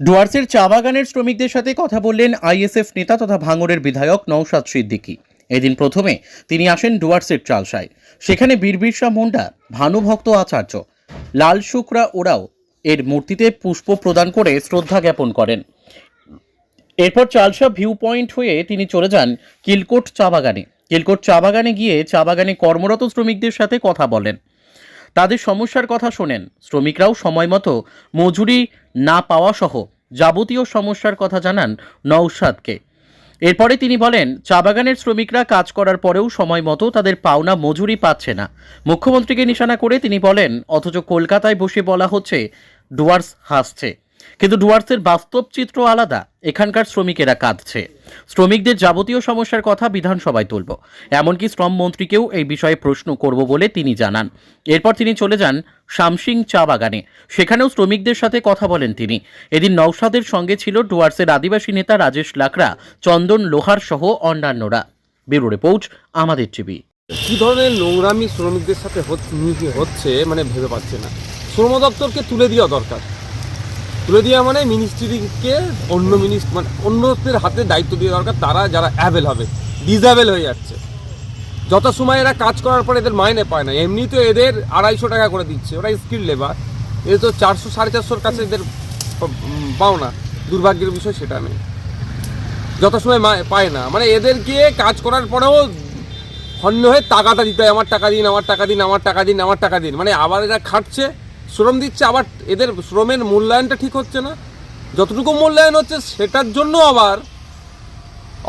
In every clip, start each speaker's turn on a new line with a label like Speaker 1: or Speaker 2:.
Speaker 1: ডুয়ার্সের চা বাগানের শ্রমিকদের সাথে কথা বললেন আইএসএফ নেতা তথা ভাঙড়ের বিধায়ক নৌসাদ সিদ্দিকী। এদিন প্রথমে তিনি আসেন ডুয়ার্সের চালসায়। সেখানে বীরবিরসা মুন্ডা ভানুভক্ত আচার্য, লাল শুক্রা ওরাও এর মূর্তিতে পুষ্প প্রদান করে শ্রদ্ধা জ্ঞাপন করেন। এরপর চালসা ভিউ পয়েন্ট হয়ে তিনি চলে যান কিলকোট চা বাগানে। কিলকোট চা বাগানে গিয়ে চা বাগানে কর্মরত শ্রমিকদের সাথে কথা বলেন। তাদের সমস্যার কথা শোনেন। শ্রমিকরাও সময় মতো মজুরি না পাওয়া সহ যাবতীয় সমস্যার কথা জানান নৌসাদকে এরপরে তিনি বলেন, চা বাগানের শ্রমিকরা কাজ করার পরেও সময় মতো তাদের পাওনা মজুরি পাচ্ছে না। মুখ্যমন্ত্রীকে নিশানা করে তিনি বলেন, অথচ কলকাতায় বসে বলা হচ্ছে, ডুয়ার্স হাসছে। কিন্তু ডুয়ার্সের বাস্তব চিত্র আলাদা। এখানকার শ্রমিকেরা কাঁদছে। শ্রমিকদের যাবতীয় সমস্যার কথা বিধানসভায় তুলব। এমনকি শ্রম মন্ত্রীকেও এই বিষয়ে প্রশ্ন করব বলে তিনি জানান। এরপর তিনি চলে যান শামসিং চা বাগানে। সেখানেও শ্রমিকদের সাথে কথা বলেন তিনি। এদিন নৌসাদের সঙ্গে ছিল ডুয়ার্সের আদিবাসী নেতা রাজেশ লাকড়া, চন্দন লোহার সহ অন্যান্যরা। ব্যুরো রিপোর্ট, আমাদের টিভি।
Speaker 2: কি ধরনের নোংরামি শ্রমিকদের সাথে হচ্ছে মানে ভেবে পাচ্ছে না। শ্রম দপ্তরকে তুলে দেওয়া দরকার। তুলে দেওয়া মানে মিনিস্ট্রিকে অন্য মিনিস্ট মানে অন্যদের হাতে দায়িত্ব দেওয়া দরকার, তারা যারা অ্যাভেল হবে ডিজাবেল হয়ে যাচ্ছে। যত সময় এরা কাজ করার পর এদের মাইনে পায় না এমনি তো এদের আড়াইশো টাকা করে দিচ্ছে, ওরা স্কিল লেবার এদের তো চারশো, সাড়ে চারশোর কাছে এদের পাও না, দুর্ভাগ্যের বিষয় সেটা নেই। যত সময় পায় না মানে এদেরকে কাজ করার পরেও হন্য হয়ে টাকাটা দিতে হয়, আমার টাকা দিন, আমার টাকা দিন, আমার টাকা দিন, আমার টাকা দিন। মানে আবার এরা খাটছে শ্রম দিচ্ছে আবার এদের শ্রমের মূল্যায়নটা ঠিক হচ্ছে না। যতটুকু মূল্যায়ন হচ্ছে সেটার জন্য আবার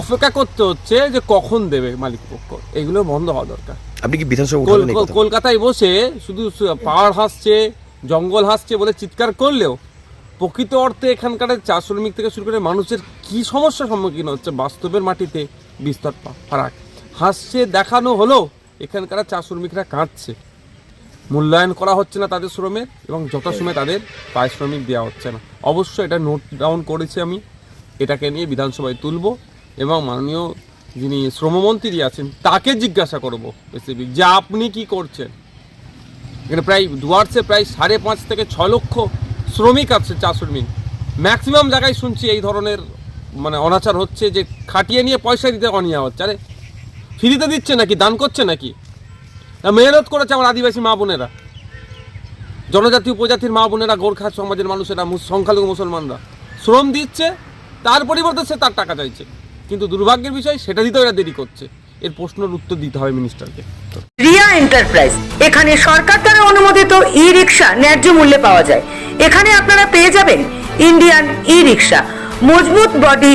Speaker 2: অপেক্ষা করতে হচ্ছে যে কখন দেবে মালিক পক্ষ। এগুলো বন্ধ হওয়া দরকার।
Speaker 3: আপনি কি বিধানসভা?
Speaker 2: কলকাতায় বসে শুধু পাহাড় হাসছে জঙ্গল হাসছে বলে চিৎকার করলেও প্রকৃত অর্থে এখানকার চা শ্রমিক থেকে শুরু করে মানুষের কি সমস্যার সম্মুখীন হচ্ছে বাস্তবের মাটিতে বিস্তর ফারাক। হাসছে দেখানো হলো এখানকার চা শ্রমিকরা কাঁদছে। মূল্যায়ন করা হচ্ছে না তাদের শ্রমের এবং যথাসময়ে তাদের পারিশ্রমিক দেওয়া হচ্ছে না। অবশ্যই এটা নোট ডাউন করেছি আমি। এটাকে নিয়ে বিধানসভায় তুলব এবং মাননীয় যিনি শ্রমমন্ত্রী আছেন, তাকে জিজ্ঞাসা করব স্পেসিফিক যে আপনি কি করছেন? এখানে প্রায় ডুয়ার্সে প্রায় সাড়ে পাঁচ থেকে ছ লক্ষ শ্রমিক আছে চা শ্রমিক ম্যাক্সিমাম জায়গায় শুনছি এই ধরনের মানে অনাচার হচ্ছে যে খাটিয়ে নিয়ে পয়সা দিতে অনিয়া হচ্ছে। আরে, ফ্রিতে দিচ্ছে নাকি? দান করছে নাকি? মেহনত করেছে আমার আদিবাসী মা বোনেরা। জনজাতি উপজাতির মা বোনেরা, গোর্খা সমাজের মানুষেরা সংখ্যালঘু মুসলমানরা। শ্রম দিচ্ছে, তার পরিবর্তে সে তার টাকা চাইছে। কিন্তু দুর্ভাগ্যের বিষয়, সেটা দিতেও এরা দেরি করছে। এর প্রশ্নের উত্তর দিতে হবে মিনিস্টারকে
Speaker 4: রিয়া এন্টারপ্রাইজ এখানে সরকার দ্বারা অনুমোদিত ই রিক্সা ন্যায্য মূল্যে পাওয়া যায়। এখানে আপনারা পেয়ে যাবেন ইন্ডিয়ান ই রিক্সা মজবুত বডি